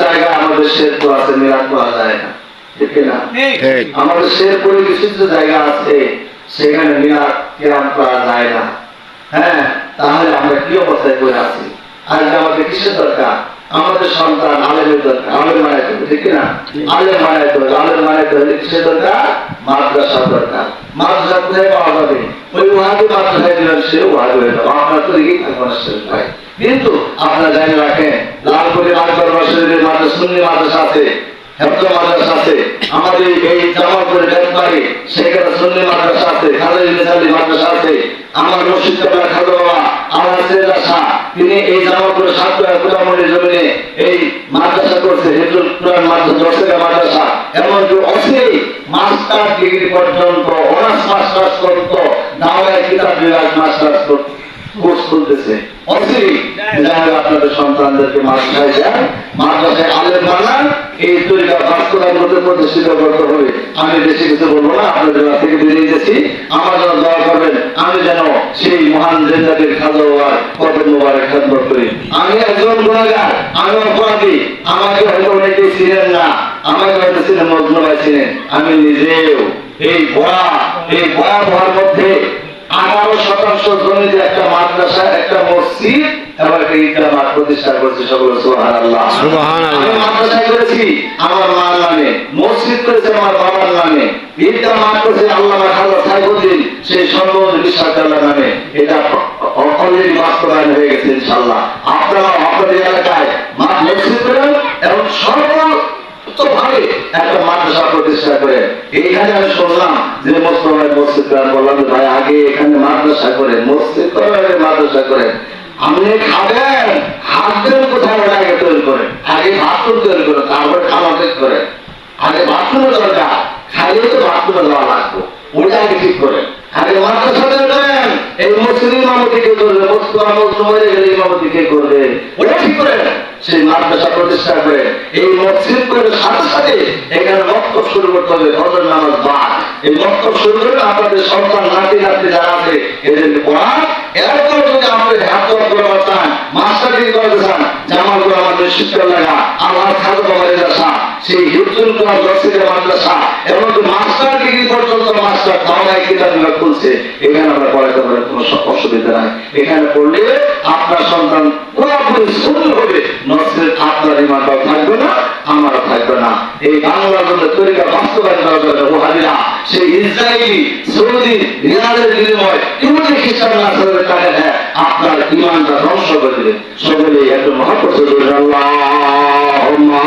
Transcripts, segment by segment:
জায়গায় আমাদের শের তো আছে মিলাদ পাওয়া যায় না। ঠিক না আমাদের শের করে কিছু কিছু জায়গা আছে সেখানে মিলাদ কিরাম করা যায় না। হ্যাঁ তাহলে আমরা কি অবস্থায় করে আছি? আজকে আমাদের কিসের দরকার? আমাদের সন্তান আলেমের দরকার আলেম মানাইতে হবে ঠিক না আলেম মানাইতে হবে আলেম মানাইতে হলে কিসের দরকার? মাদ্রাসার দরকার। মাদ্রাসা কোথায় পাওয়া যাবে? ওই ওয়াহাবি মাদ্রাসায় দিলেন সে ওয়াহাবি হয়ে যাবে। আপনার তো দিকেই থাকবে ভাই। কিন্তু আপনারা জানি রাখেন, লালপুরি লালপুর মাসের মাদ্রাসা, সুন্নি মাদ্রাসা আছে হেফজ মাদ্রাসা আছে, আমাদের এই জামালপুরে বেতবাড়ি, সেখানে সুন্নি মাদ্রাসা আছে, খালেদ মিসালি মাদ্রাসা আছে, আমার কাবলা খালু বাবা, আমার সেরা শাহ, তিনি এই জামালপুরে সাতটা কুলামনির জমিনে এই মাদ্রাসা করছে হেফজুল কোরআন মাদ্রাসা দর্শকা মাদ্রাসা, এমনকি অসেই মাস্টার ডিগ্রি পর্যন্ত, অনার্স মাস্টার্স করত দাওয়ায় কিতাব বিভাগ মাস্টার্স করত কোর্স বানান, এই আমি যেন সেই মহান জেন্দাদের করি। আমি একজন গুণাগার, আমি অপরাধী, আমাকে হয়তো ছিলেন না, আমাকে হয়তো ছিলেন মজনু ভাই ছিলেন আমি নিজেও এই ভরা, এই ভয়াবহার মধ্যে আঠারো শতাংশ জমিতে একটা মাদ্রাসা একটা মসজিদ এবং একটা ঈদগাহ মাঠ প্রতিষ্ঠা করেছে সকল সুহান আল্লাহ আমি মাদ্রাসা করেছি আমার মার নামে মসজিদ করেছে আমার বাবার নামে ঈদগাহ মাঠ করেছে আল্লাহ সাইফুদ্দিন সেই সম্ভবত বিশ্বাস আল্লাহ নামে এটা অলরেডি বাস্তবায়ন হয়ে গেছে ইনশাল্লাহ আপনারা আপনাদের একটা মাদ্রাসা প্রতিষ্ঠা করে। এইখানে আমি শুনলাম যে মোস্তফায় মসজিদ বললাম ভাই, আগে এখানে মাদ্রাসা করে, মসজিদ আগে মাদ্রাসা করেন আপনি খাবেন হাত দেন কোথায় আগে তৈরি করে? আগে বাথরুম তৈরি করে, তারপর খাওয়া ঠিক করে। আগে বাথরুমের দরকার খাইলে তো বাথরুমে যাওয়া লাগবে। ওটা আগে ঠিক করে আগে মাদ্রাসা তৈরি করেন। এই মসজিদ ইমামতি কে করবে? মোস্তফা মসজিদ মরে গেলে কে করবে? ওটা ঠিক করে সেই মাদ্রাসা প্রতিষ্ঠা করে। এই মসজিদ করে সাথে সাথে এখানে মক্তব শুরু করতে হবে, ফজর নামাজ বাদ। এই মক্তব শুরু করে আপনাদের সন্তান, নাতি নাতি যারা আছে, এদেরকে পড়ান। এরপর যদি আপনাদের হাত করে চান মাস্টার ডিগ্রি করতে চান জামাল করে আমাদের শিক্ষা লাগা আমার খাদ্য মাদ্রাসা, সেই হিন্দুল কুমার দর্শকের মাদ্রাসা, এমনকি মাস্টার ডিগ্রি পর্যন্ত মাস্টার বাংলায় কিতাবগুলো খুলছে, এখানে আমরা পড়াতে পারে কোনো অসুবিধা নাই। এখানে পড়লে আপনার সন্তান আপনার সেই ইসরায়েলি, সৌদি রিয়ালের বিনিময় ইহুদি খ্রিস্টান নাসারের কানে হ্যাঁ ইমানটা ধ্বংস করে দিবে। সকলে এত মহাপ্রসর আল্লাহুম্মা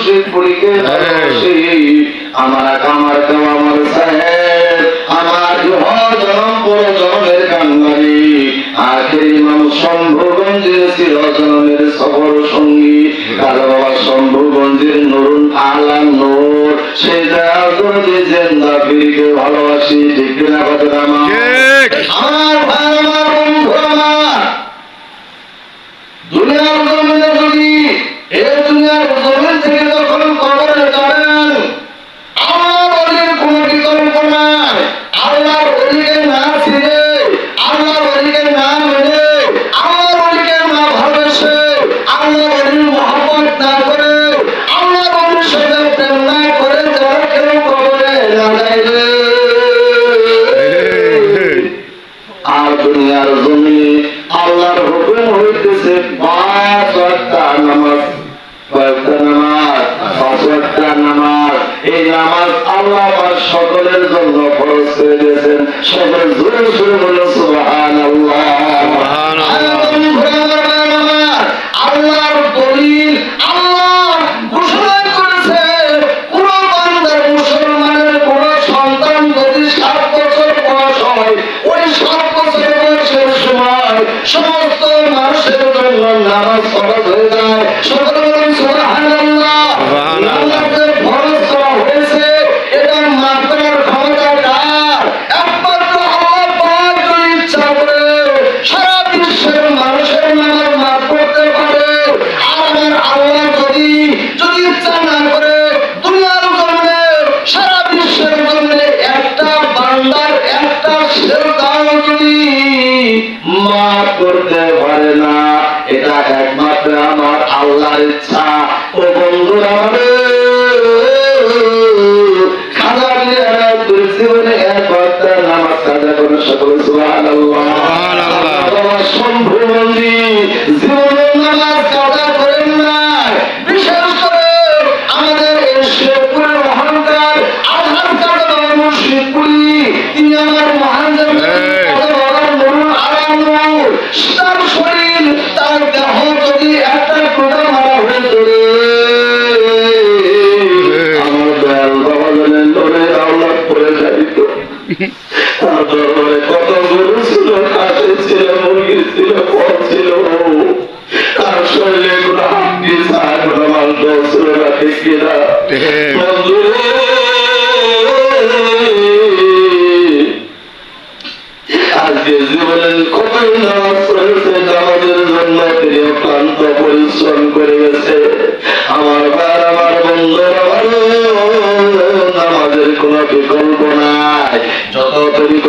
মুর্শিদ পুরীকে ভালোবাসি। আমার আমার সঙ্গী। তার বাবা শম্ভুগঞ্জের নরুন আলাম নোর। সে জেন্দা পীরকে ভালোবাসি না কথা আমার ভাই সকলের জন্য খরচ করে দিয়েছেন সকলে জোরে জোরে বলে সুহান সমস্ত মানুষের জন্য নামাজ ফরজ হয়ে যায় আল্লাহর ইচ্ছা। ও বন্ধুরা জীবনে এক বার্তা নামাজ কাজা সকল সুবহানাল্লাহ। সুবহানাল্লাহ। অক্লান্ত পরিশ্রম করে গেছে। আমার বার আমার বন্ধুরা নামাজের কোনো বিকল্প নাই। যত তরিক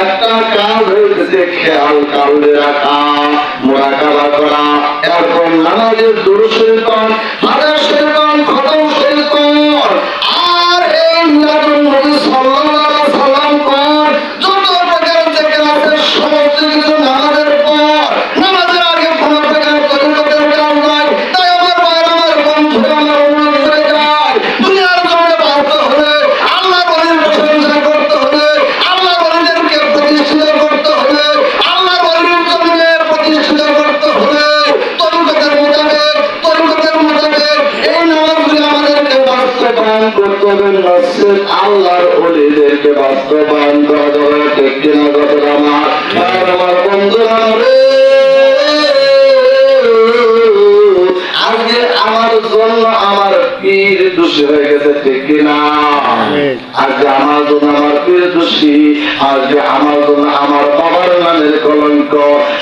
একটা কাজ হইতেছে খেয়াল কাউলে রাখা মোরাকাবা করা। এরপর নামাজের দূর শরীর হাজার আজকে আমার জন্য আমার পীর দোষী আজকে আমার জন্য আমার বাবার নামের কলঙ্ক।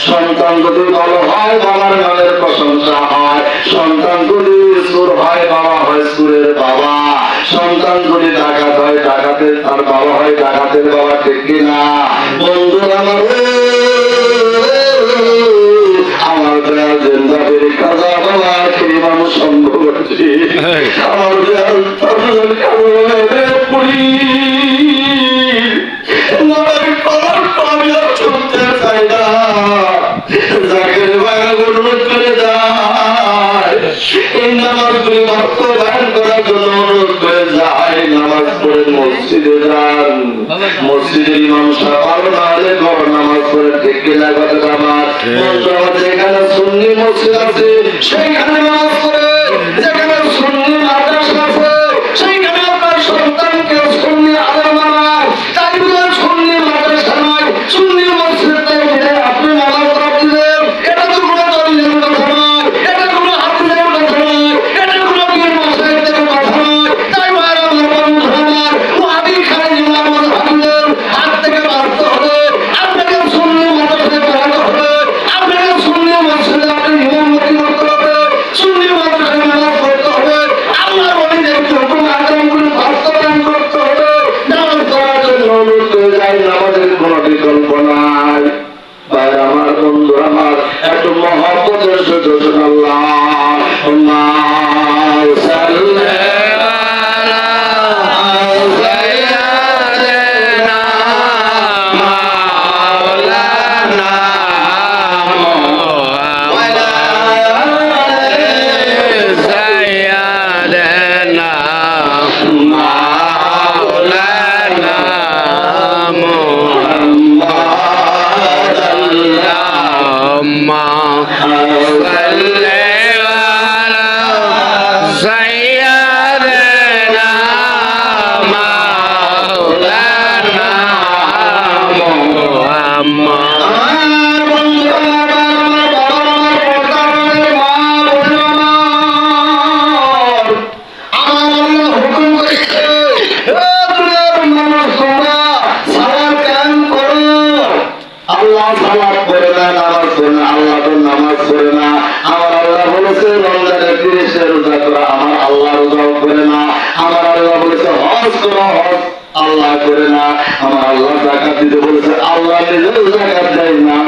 সন্তান যদি ভালো হয় বাবার নামের প্রশংসা হয়। সন্তান যদি সুর হয় বাবা হয় সুরের বাবা। সন্তান যদি ডাকাত হয় ডাকাতের তার বাবা হয় ডাকাতের বাবা ঠিক কিনা? বন্ধুরা আমার আমার দয়াল জিন্দাবের কাজা বাবা সেই মানুষ সম্ভব আমার পুরী। মসজিদের ইমাম সাহেব আরও না হলে ঘর নামাজ পড়ে দেখে লাগাতে আমার? যেখানে সুন্নি মসজিদ আছে সেইখানে নামাজ পড়ে। যেখানে সুন্নি করে না, আমার আল্লাহ জাকাত দিতে বলেছে, আল্লাহ নিজেও জাকাত দেয় না।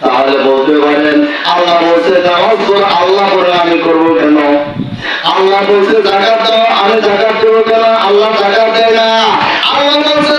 তাহলে বলতে পারেন, আল্লাহ বলছে, নামাজ আল্লাহ করে আমি করব কেন? আল্লাহ বলছে, জাকাত দাও, আমি জাকাত দেবো কেন? আল্লাহ জাকাত দেয় না। আল্লাহ বলছে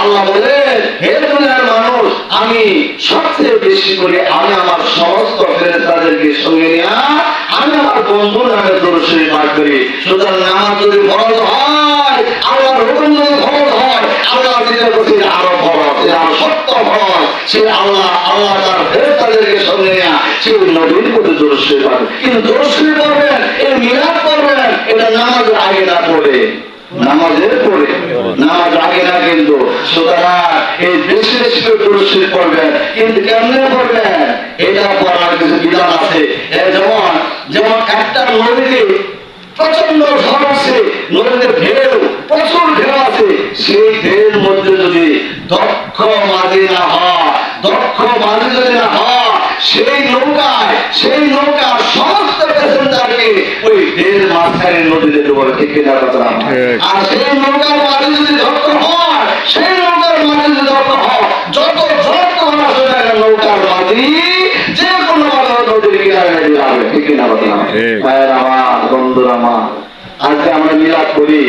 আল্লাহ বলে হে দুনিয়ার মানুষ আমি সবচেয়ে বেশি করে আমি আমার সমস্ত ফেরেশতাদেরকে সঙ্গে নিয়ে আমি আমার বন্ধুর নামে দর্শনী পাঠ করি। সুতরাং নামাজ যদি ফরজ হয় আল্লাহর হুকুম যদি ফরজ হয়, আল্লাহ যেটা বলছে এটা আরও এটা আরও সত্য ফরজ সে আল্লাহ আল্লাহ তার ফেরেশতাদেরকে সঙ্গে নিয়ে সে নবীর প্রতি দর্শনী পাঠ কিন্তু দর্শনী করবেন এই মিলাদ করবেন এটা নামাজের আগে না পড়ে। নামাজের পরে। নামাজ আগে না কিন্তু। সুতরাং এই বেশি বেশি করে করবেন কিন্তু কেমনে করবেন এটা করার কিছু বিধান আছে। যেমন যেমন একটা নদীতে প্রচণ্ড ঝড় আছে নদীতে ঢেউ প্রচুর ঢেউ আছে সেই ঢেউর মধ্যে যদি দক্ষ মাঝি না হয় দক্ষ মাঝি যদি না হয় সেই নৌকায় সেই নৌকার সমস্ত প্যাসেঞ্জারকে ওই ঢেউর মাঝখানে নদীতে ডুবাবে ঠিক কিনা কথা আর সেই নৌকার মাঝে যদি দক্ষ হয় সেই নৌকার মাঝে যদি দক্ষ হয় যত যত আসলে নৌকার মাঝি যে নদীর কিনারে ঠিক কিনা কথা ভাইয়ের আমার বন্ধুর আমার। আজকে আমরা মিলাদ করি।